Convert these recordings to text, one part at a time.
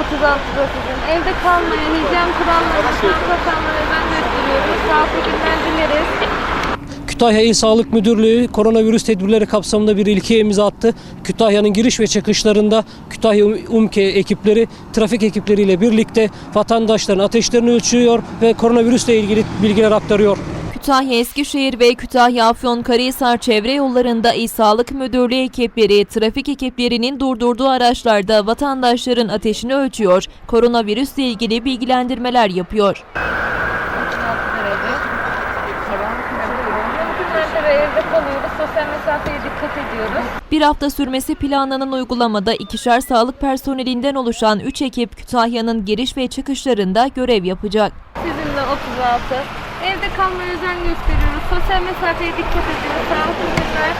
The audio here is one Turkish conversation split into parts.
36'da sizin. Evde kalmaya, hijyen kurallarına, sağlık alanlarına özen gösteriyoruz. Sağlıklı günler dileriz. Kütahya İl Sağlık Müdürlüğü koronavirüs tedbirleri kapsamında bir ilke imza attı. Kütahya'nın giriş ve çıkışlarında Kütahya UMKE ekipleri trafik ekipleriyle birlikte vatandaşların ateşlerini ölçüyor ve koronavirüsle ilgili bilgiler aktarıyor. Kütahya Eskişehir ve Kütahya Afyonkarahisar çevre yollarında İl Sağlık Müdürlüğü ekipleri trafik ekiplerinin durdurduğu araçlarda vatandaşların ateşini ölçüyor, koronavirüsle ilgili bilgilendirmeler yapıyor. 36 derece. Mümkün mertebe evde kalıyoruz. Sosyal mesafeye dikkat ediyoruz. Bir hafta sürmesi planlanan uygulamada ikişer sağlık personelinden oluşan 3 ekip Kütahya'nın giriş ve çıkışlarında görev yapacak. Sizinle 36. Evde kalmaya özen gösteriyoruz. Sosyal mesafeye dikkat ediyoruz. Sağlıklı günler.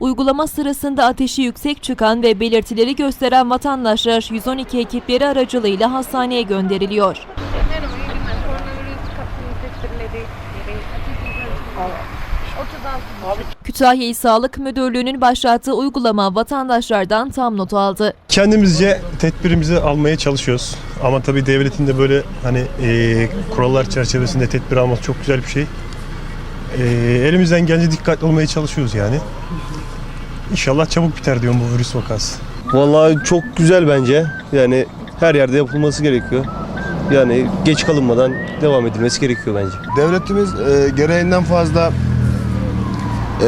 Uygulama sırasında ateşi yüksek çıkan ve belirtileri gösteren vatandaşlar 112 ekipleri aracılığıyla hastaneye gönderiliyor. Merhaba, iyi günler. Koronavirüs kapsamı tedbirleri gereği ateşinizi 36. Kütahya İl Sağlık Müdürlüğü'nün başlattığı uygulama vatandaşlardan tam not aldı. Kendimizce tedbirimizi almaya çalışıyoruz. Ama tabii devletin de böyle hani e, kurallar çerçevesinde tedbir alması çok güzel bir şey. E, elimizden gelince dikkatli olmaya çalışıyoruz yani. İnşallah çabuk biter diyorum bu virüs vakası. Vallahi çok güzel bence. Yani her yerde yapılması gerekiyor. Yani geç kalınmadan devam edilmesi gerekiyor bence. Devletimiz e, gereğinden fazla e,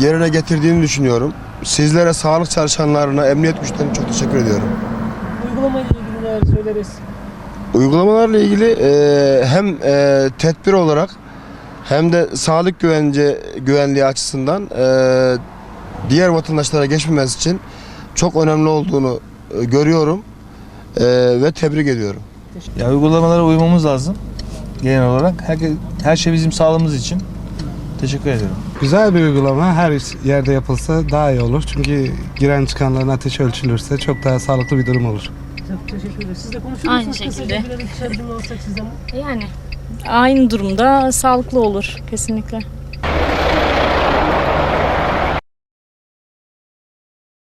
yerine getirdiğini düşünüyorum. Sizlere, sağlık çalışanlarına, emniyet güçlerine çok teşekkür ediyorum. Uygulama ile ilgili neler söyleriz? Uygulamalarla ilgili e, hem e, tedbir olarak hem de sağlık güvence güvenliği açısından e, diğer vatandaşlara geçmemesi için çok önemli olduğunu e, görüyorum e, ve tebrik ediyorum. Ya uygulamalara uymamız lazım genel olarak. Her, her şey bizim sağlığımız için. Teşekkür ederim. Güzel bir uygulama her yerde yapılsa daha iyi olur. Çünkü giren çıkanların ateşi ölçülürse çok daha sağlıklı bir durum olur. Çok teşekkür ederiz. Siz de konuşur Aynı musunuz? şekilde. Kısaca bir ikişer cümle alsak sizden. Yani aynı durumda sağlıklı olur kesinlikle.